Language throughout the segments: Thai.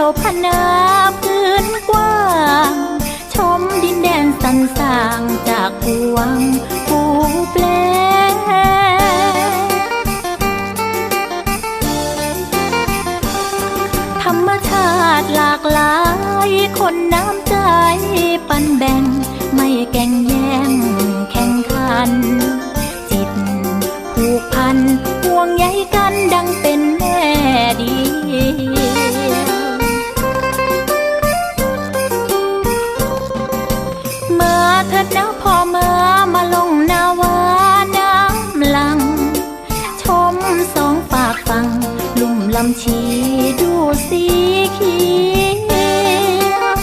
ที่ยวพนาพื้นกว้าง ชมดินแดนสันสร้างจากพวงภูแปลธรรมชาติหลากหลาย คนน้ำใจปันแบ่ง ไม่แก่งแย่งแข่งขัน จิตผูกพันห่วงใยกัน ลำชีดูสีเขียว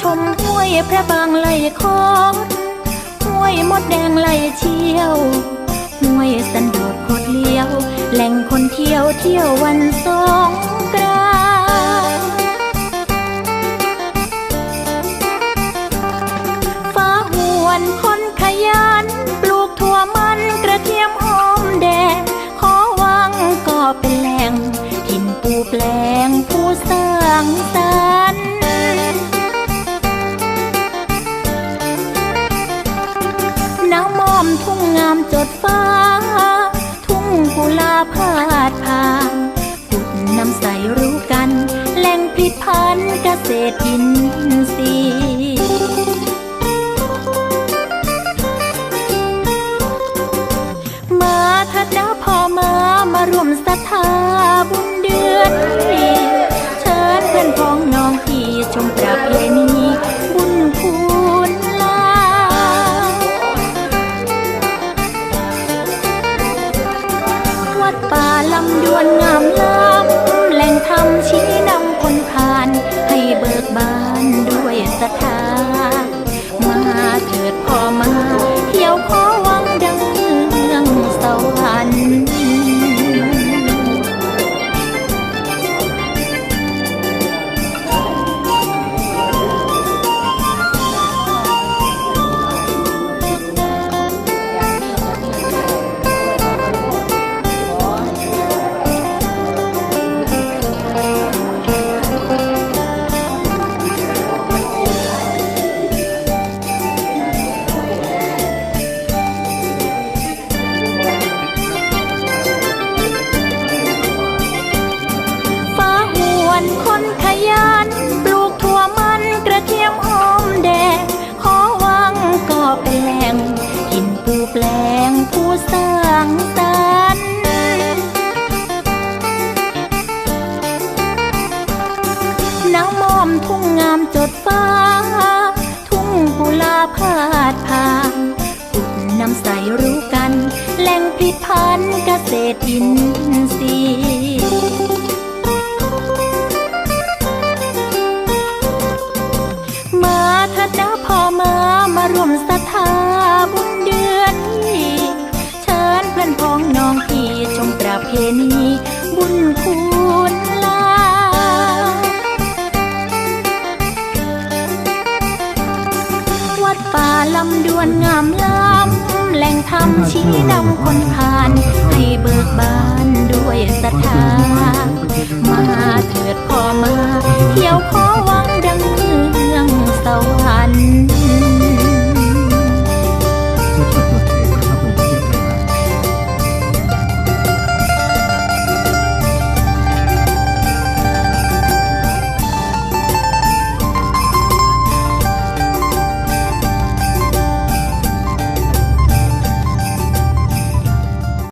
ชมห้วยพระบางไหลคอดห้วยมดแดงไหลเชี่ยวห้วยสันโดษโคดเลี้ยว แหล่งคนเที่ยวเที่ยววันสอง ตรอินทรีย์มาเถัดนะพ่อมามารวมศรัทธาบุญเดือนนี้เชิญเพื่อนพ้องน้องพี่ชมประเพณีบุญคุณลาวัดป่าลำดวนงามล้ำ สร้างสรรค์น้ำมอมทุ่งงามจดฟ้า ทุ่งกุลาพาดผ่านุดน้ำใสรู้กัน แหล่งผลิตพันธุ์เกษตรอินทรีย์ วนงามล้ำแหล่งธรรมชี้นำคนผ่านให้เบิกบาน